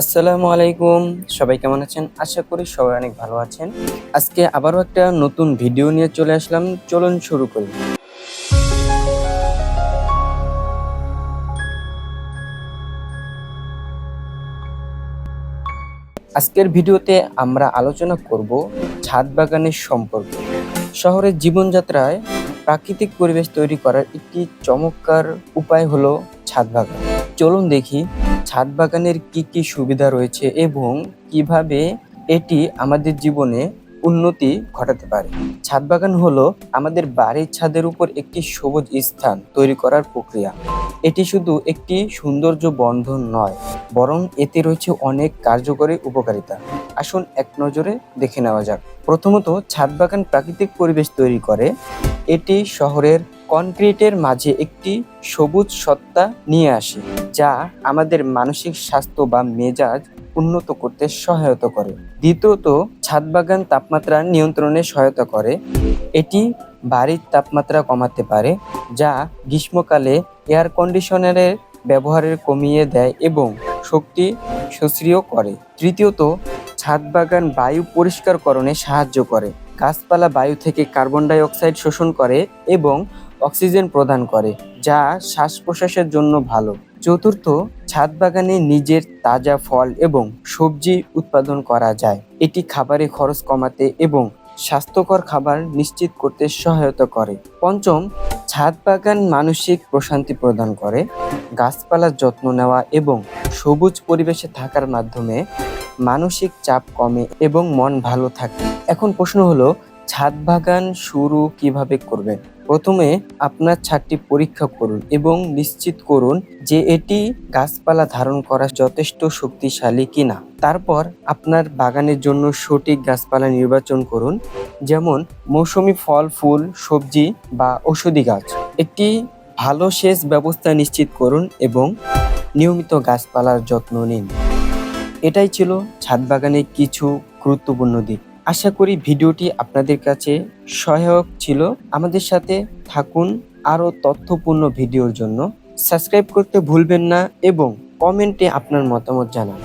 আসসালামু আলাইকুম। সবাই কেমন আছেন? আশা করি সবাই অনেক ভালো আছেন। আজকে আবারও একটা নতুন ভিডিও নিয়ে চলে আসলাম। চলুন শুরু করি। আজকের ভিডিওতে আমরা আলোচনা করব ছাদ বাগানের সম্পর্কে। শহরের জীবনযাত্রায় প্রাকৃতিক পরিবেশ তৈরি করার একটি চমৎকার উপায় হলো ছাদ বাগান। চলুন দেখি ছাদ বাগানের কি কি সুবিধা রয়েছে এবং কীভাবে এটি আমাদের জীবনে উন্নতি ঘটাতে পারে? ছাদ বাগান হলো আমাদের বাড়ির ছাদের উপর একটি সবুজ স্থান তৈরি করার প্রক্রিয়া। এটি শুধু একটি সৌন্দর্য বন্ধন নয়, বরং এতে রয়েছে অনেক কার্যকরী উপকারিতা। আসুন এক নজরে দেখে নেওয়া যাক। প্রথমত, ছাদ বাগান প্রাকৃতিক পরিবেশ তৈরি করে। এটি শহরের কনক্রিটের মাঝে একটি সবুজ সত্তা নিয়ে আসে, যা আমাদের মানসিক স্বাস্থ্য বা মেজাজ উন্নত করতে সহায়তা করে। দ্বিতীয়ত ছাদ বাগান তাপমাত্রা নিয়ন্ত্রণে সহায়তা করে। এটি বাড়ির তাপমাত্রা কমাতে পারে, যা গ্রীষ্মকালে এয়ার কন্ডিশনারের ব্যবহারের কমিয়ে দেয় এবং শক্তি সক্রিয় করে। তৃতীয়ত ছাদ বাগান বায়ু পরিষ্কারকরণে সাহায্য করে। গাছপালা বায়ু থেকে কার্বন ডাই অক্সাইড শোষণ করে এবং অক্সিজেন প্রদান করে, যা শ্বাস প্রশ্বাসের জন্য ভালো। চতুর্থ, ছাদ বাগানে নিজের তাজা ফল এবং সবজি উৎপাদন করা যায়। এটি খাবারে খরচ কমাতে এবং স্বাস্থ্যকর খাবার নিশ্চিত করতে সহায়তা করে। পঞ্চম, ছাদ বাগান মানসিক প্রশান্তি প্রদান করে। গাছপালার যত্ন নেওয়া এবং সবুজ পরিবেশে থাকার মাধ্যমে মানসিক চাপ কমে এবং মন ভালো থাকে। এখন প্রশ্ন হলো, ছাদ বাগান শুরু কীভাবে করবেন? প্রথমে আপনার ছাদটি পরীক্ষা করুন এবং নিশ্চিত করুন যে এটি গাছপালা ধারণ করা যথেষ্ট শক্তিশালী কিনা। তারপর আপনার বাগানের জন্য সঠিক গাছপালা নির্বাচন করুন, যেমন মৌসুমি ফল, ফুল, সবজি বা ঔষধি গাছ। একটি ভালো সেচ ব্যবস্থা নিশ্চিত করুন এবং নিয়মিত গাছপালার যত্ন নিন। এটাই ছিল ছাদ বাগানের কিছু গুরুত্বপূর্ণ দিক। আশা করি ভিডিওটি আপনাদের কাছে সহায়ক ছিল। আমাদের সাথে থাকুন আরও তথ্যপূর্ণ ভিডিওর জন্য। সাবস্ক্রাইব করতে ভুলবেন না এবং কমেন্টে আপনার মতামত জানান।